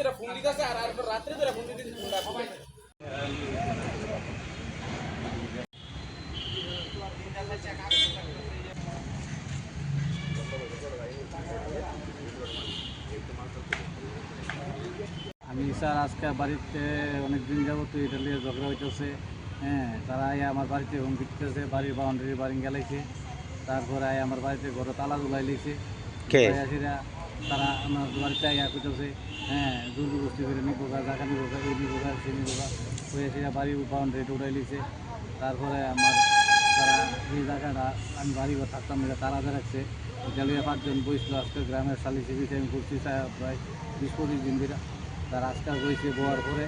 ধরে ফোন দিতেছে আর আর রাত্রে ধরে ফোন রাখবে আমি স্যার আজকে বাড়িতে অনেক দিন যাব তো এটা নিয়ে ঝগড়া হইতেছে হ্যাঁ তারা আয় আমার বাড়িতে হুমকি দিতেছে বাড়ির বাউন্ডারি বাড়ি গেলাইছে তারপরে আয় আমার বাড়িতে ঘরে তালা দুলাই লিখছে তারা আমার বাড়িতে আয়া করতেছে হ্যাঁ দুর্গ বস্তি করে নিবো গা জায়গা নিবো গা এই নিবো গা সে নিবো গা ওই আসিরা বাড়ির বাউন্ডারিটা উঠাই লিখছে তারপরে আমার তারা এই জায়গাটা আমি বাড়ি ঘর থাকতাম এটা তারা রাখছে জালিয়া পাঁচজন বইছিল আজকে গ্রামের সালিশি বিষয়ে আমি করছি প্রায় বিশ পঁচিশ দিন ধরে তার আজকাল বইছে বোয়ার পরে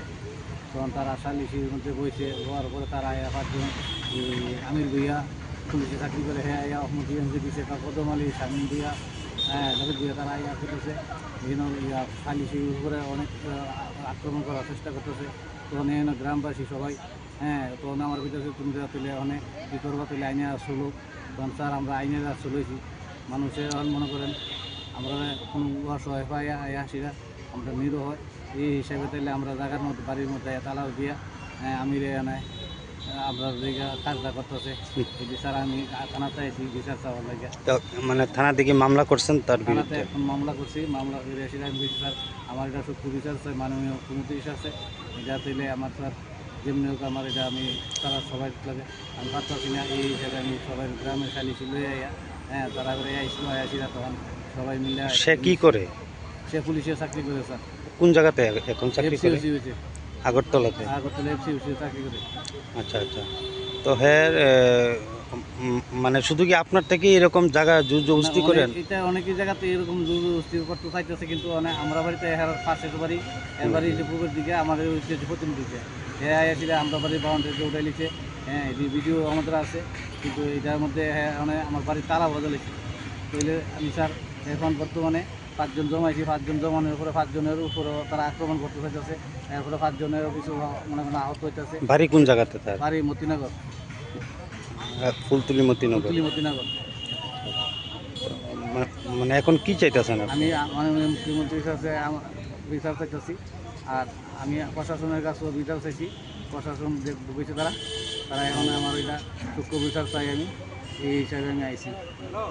তখন তারা সালিশির মধ্যে বইছে বোয়ার পরে তারা পাঁচজন। আমির ভুইয়া, পুলিশে চাকরি করে হ্যাঁ মুখ্যমন্ত্রী দিছে কদম আলী স্বামী দিয়া হ্যাঁ তাদের দিয়ে তারা ইয়া করতেছে বিভিন্ন ইয়া সালিশির উপরে অনেক আক্রমণ করার চেষ্টা করতেছে। তখন এখানে গ্রামবাসী সবাই হ্যাঁ তখন আমার ভিতরে তুমি যা তুলে অনেক কী করবা তুলে আইনে আসলো। তখন স্যার আমরা আইনে আসলেছি মানুষের মনে করেন আমরা কোনো অসহায় পাই আসিরা আমরা নিরো হয় এই হিসাবে তাইলে আমরা জায়গার মধ্যে বাড়ির মধ্যে তালাও দিয়া হ্যাঁ, আমি রে আনায় আমরা জায়গা কাজটা করতেছে। বিচার আমি থানাতে আছি বিচার চাওয়ার লাগে। মানে থানা থেকে মামলা করছেন তার বিরুদ্ধে? এখন মামলা করছি মামলা করে এসে আমি বলছি স্যার আমার এটা সত্য বিচার চাই মাননীয় মুখ্যমন্ত্রী আছে। এটা দিলে আমার স্যার যেমনি হোক আমার এটা আমি তারা সবাই লাগে। আমি পারতাছি না এই হিসাবে আমি সবাই গ্রামের সালিশি লয়ে আইয়া হ্যাঁ তারা করে আইসলো আইসিরা তখন সবাই মিলে সে কি করে? সে পুলিশে চাকরি করে স্যার। কোন জায়গাতে এখন চাকরি করে? হয়েছে। আগরতলাতে? আগরতলা এফসিউসি চাকরি করে। আচ্ছা আচ্ছা। তো হ্যাঁ মানে শুধু কি আপনার থেকে এরকম জায়গা জবস্তি না, করেন? এটা অনেক জায়গাতে এরকম জবরদস্তি করতে চাইতেছে কিন্তু অনেক আমরা বাড়িতে এর পাশের বাড়ি। এর বাড়ি হচ্ছে পূর্বের দিকে আমাদের যে দিকে। হ্যাঁ আসলে আমরা বাড়ির বাউন্ডারিতে উঠে লিখে হ্যাঁ এই ভিডিও আমাদের আছে কিন্তু এটার মধ্যে হ্যাঁ আমার বাড়ির তালা বদলেছে তাহলে আমি স্যার এখন বর্তমানে পাঁচজন জমাইছি পাঁচজন জমানোর উপরে পাঁচজনের উপরে তারা আক্রমণ করতে চাইতেছে এরপরে পাঁচজনের কিছু মনে মনে আহত হইতেছে। বাড়ি কোন জায়গাতে তার? বাড়ি মতিনগর। ফুলতুলি মতিনগর। ফুলতুলি মতিনগর। মানে এখন কি চাইতেছেন আমি মানে মুখ্যমন্ত্রীর কাছে বিচার চাইতেছি। আর আমি প্রশাসনের কাছেও বিচার চাইছি। প্রশাসন যে ভুগেছে তারা তারা এখন আমার ওইটা সূক্ষ্ম বিচার চাই আমি। এই হিসাবে আমি আইছি।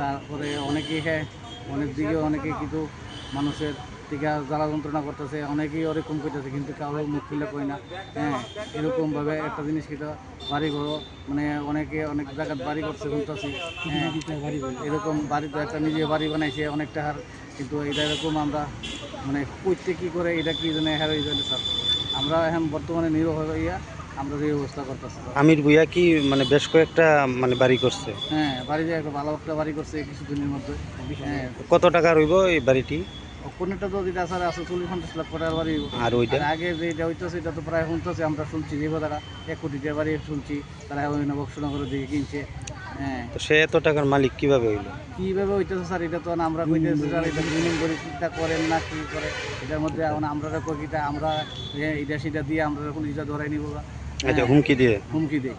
তারপরে অনেকেই হ্যাঁ অনেক দিকে অনেকে কিন্তু মানুষের টিকা জ্বালা যন্ত্রণা করতেছে, অনেকেই ওরকম করতেছে, কিন্তু কারও মুখ খুলে কই না। হ্যাঁ এরকমভাবে একটা জিনিস কিন্তু বাড়ি ঘর মানে অনেকে অনেক জায়গায় বাড়ি করছে শুনতেছি হ্যাঁ এরকম বাড়িতে একটা নিজে বাড়ি বানাইছে অনেক টাকার কিন্তু এটা এরকম আমরা মানে করতে কি করে, এটা কি জন্য হ্যাঁ স্যার? আমরা এখন বর্তমানে নিরহ হইয়া আমরা ভুইয়া কি মানে বেশ কয়েকটা মানে বাড়ি করছে? হ্যাঁ বাড়িতে একটা ভালো একটা বাড়ি করছে কিছুদিনের মধ্যে। হ্যাঁ। কত টাকা রইব এই বাড়িটি? কোনটা তো যেটা স্যার আছে চল্লিশ পঞ্চাশ লাখ টাকার বাড়ি। আর ওইটা? আগে যেটা হইতেছে এটা তো প্রায় শুনতেছে আমরা শুনছি যে এক কোটি টাকা বাড়ি শুনছি তারা ওই বক্সনগরের দিকে কিনছে। হ্যাঁ। তো সে এত টাকার মালিক কীভাবে হইল? কীভাবে হইতেছে স্যার এটা তো আমরা কইতেছি স্যার এটা বিলিং করে চিন্তা করেন না কি করে? এটার মধ্যে এখন আমরা কইটা আমরা এটা সেটা দিয়ে আমরা পুলিশটা ধরাই নিব আচ্ছা হুমকি দিয়ে? হুমকি দেই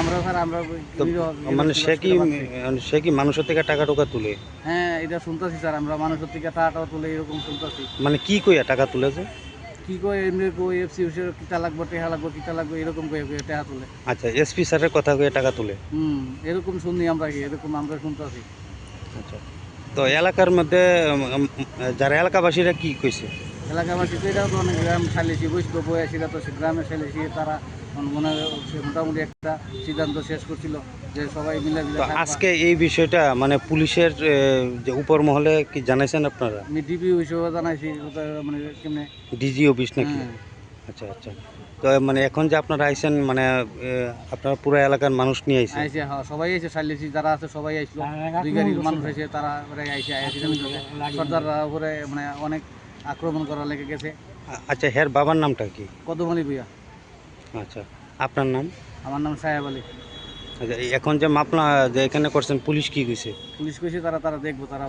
আমরা স্যার আমরা মানে সে কি পাচ্ছি। সে কি মানুষের থেকে টাকা টোকা তুলে? হ্যাঁ এটা শুনতেছি স্যার আমরা মানুষের থেকে তুলে এরকম শুনতেছি। মানে কি কইয়া টাকা তুলেছে? কি কই এমনি কই এফসি কিতা লাগবো টেহা লাগবো কিতা লাগবো এরকম কই কই টেহা তুলে। আচ্ছা এসপি স্যারের কথা টাকা তুলে? হুম এরকম শুনি আমরা কি এরকম আমরা শুনতেছি। আচ্ছা। তো এলাকার মধ্যে যারা এলাকাবাসীরা কি কইছে? এলাকাবাসী তো এটাও তো অনেক গ্রাম সাইলেছি বৈষ্ণ বয়াসীরা তো গ্রামে সাইলেছি তারা মনে মোটামুটি একটা সিদ্ধান্ত শেষ করছিল যে সবাই মিলে। আজকে এই বিষয়টা মানে পুলিশের যে উপর মহলে কি জানাইছেন আপনারা? আমি ডিপি হিসেবে জানাইছি মানে কেমনে? ডিজি অফিস নাকি? হ্যাঁ। আচ্ছা আচ্ছা। তো মানে এখন যে আপনারা আইছেন মানে আপনারা পুরো এলাকার মানুষ নিয়ে আইছেন? আইসে হ্যাঁ সবাই আইসে সাইলেছি যারা আছে সবাই আইসলো দুই গাড়ির মানুষ এসে তারা ওরা আইসে আইসে সর্দাররা উপরে মানে অনেক আক্রমণ করা লেগে গেছে। আচ্ছা হের বাবার নামটা কি? কদমলি ভুইয়া আচ্ছা আপনার নাম? আমার নাম সাহেব আলী। আচ্ছা এখন যে মাপলা যে এখানে করছেন পুলিশ কি কইছে? পুলিশ কইছে তারা তারা দেখব তারা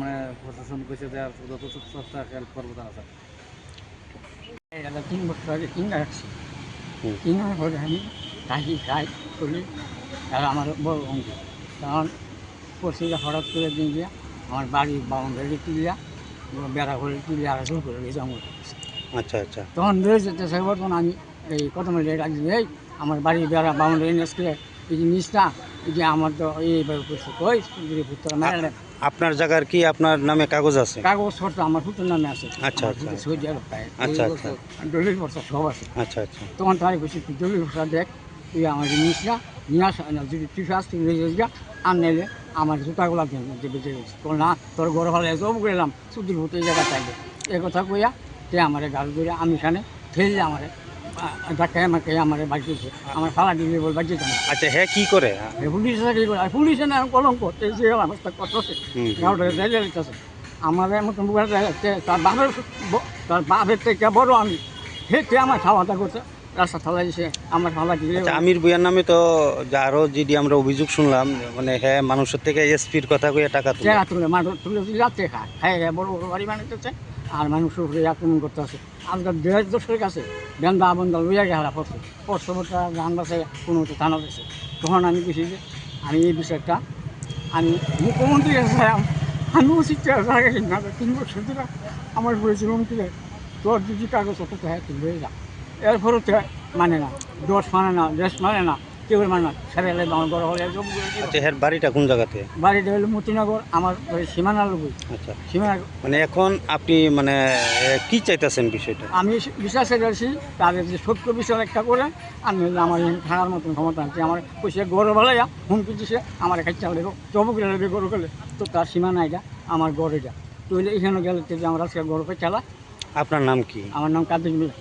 মানে প্রশাসন কইছে যে আর যত সস্তা হেল্প করব তারা স্যার এটা তিন বছর আগে কিনে রাখছি। কিনার পরে আমি কাশি খাই করি আর আমার বড় অঙ্ক তখন পড়শিটা হঠাৎ করে দিয়ে দিয়া আমার বাড়ির বাউন্ডারি তুলিয়া বেড়া করে তুলিয়া আর শুরু করে গেছে আমার আচ্ছা আচ্ছা। তখন যেতে থাকব তখন আমি এই কত মিনিট ডাক এই আমার বাড়ি বেড়া বাউন্ডারি এনএসকে এই এই যে আমার তো এইভাবে করছে কই পুত্র মেরে আপনার জায়গার কি আপনার নামে কাগজ আছে? কাগজ পত্র আমার পুত্রের নামে আছে। আচ্ছা, আচ্ছা। আচ্ছা, আচ্ছা। দলিল পত্র সব আছে। আচ্ছা আচ্ছা। তখন তাই বলছি তুই দলিল পত্র দেখ তুই আমার নিস না নিয়ে আস যদি তুই আস যা আর নেলে আমার জুতাগুলো যে বেঁচে গেছে। তো না তোর ঘর ভালো সব গেলাম সুদূর হতে এই জায়গা চাইলে এ কথা কইয়া তে আমার গাল ধরে আমি এখানে ফেললে আমার ধাক্কায় আমাকে আমার বাড়ি দিয়েছে আমার ফালা দিলে বল না আচ্ছা হ্যাঁ কি করে? পুলিশ চাকরি করে? আর পুলিশে না কলঙ্ক যে অবস্থা কত আছে। গাঁওটা আমাদের মতন তার বাপের তার বাপের থেকে বড় আমি। হেঁটে আমার খাওয়া দাওয়া করছে। রাস্তা থালা দিছে আমার আচ্ছা আমির ভুইয়ার নামে তো যে আরও যদি আমরা অভিযোগ শুনলাম মানে হ্যাঁ মানুষের থেকে এসপির কথা কয়ে টাকা তুলে। তুলে তুলে খায়। খায় খায় বড় বড় বাড়ি বানাইতেছে আর মানুষের উপরে আক্রমণ করতে আছে আজকাল দেড় দশের কাছে বেন্দা বন্দা লইয়া গেলা পড়ছে। ওটা গান বাসে কোনো থানা দিয়েছে তখন আমি কিছু যে আমি এই বিষয়টা আমি মুখ্যমন্ত্রী কাছে আমি উচিত জায়গা তিন বছর ধরে আমার বলেছিল মন্ত্রী তোর যদি কাগজ অত হ্যাঁ হয়ে যা। এরপরও মানে না দোষ মানে না দেশ মানে না কেউ মানে না সেরে আমার বড় হলে বলে আচ্ছা বাড়িটা কোন জায়গাতে? বাড়িটা হলো মতিনগর আমার সীমানা লোক। আচ্ছা। সীমানা মানে এখন আপনি মানে কি চাইতেছেন বিষয়টা? আমি বিশ্বাসে গেছি তাদের যে সত্য বিষয় একটা করে আমি আমার থাকার মতন ক্ষমতা আছে আমার পয়সা গড় ভালাইয়া হুমকি দিছে আমার খাইতে হবে চবুক রেলবে গড় গেলে তো তার সীমানা এটা আমার গড় এটা। এখানে গেলে আমার আজকে গড় চালা। আপনার নাম কি? আমার নাম কাদির মিয়া।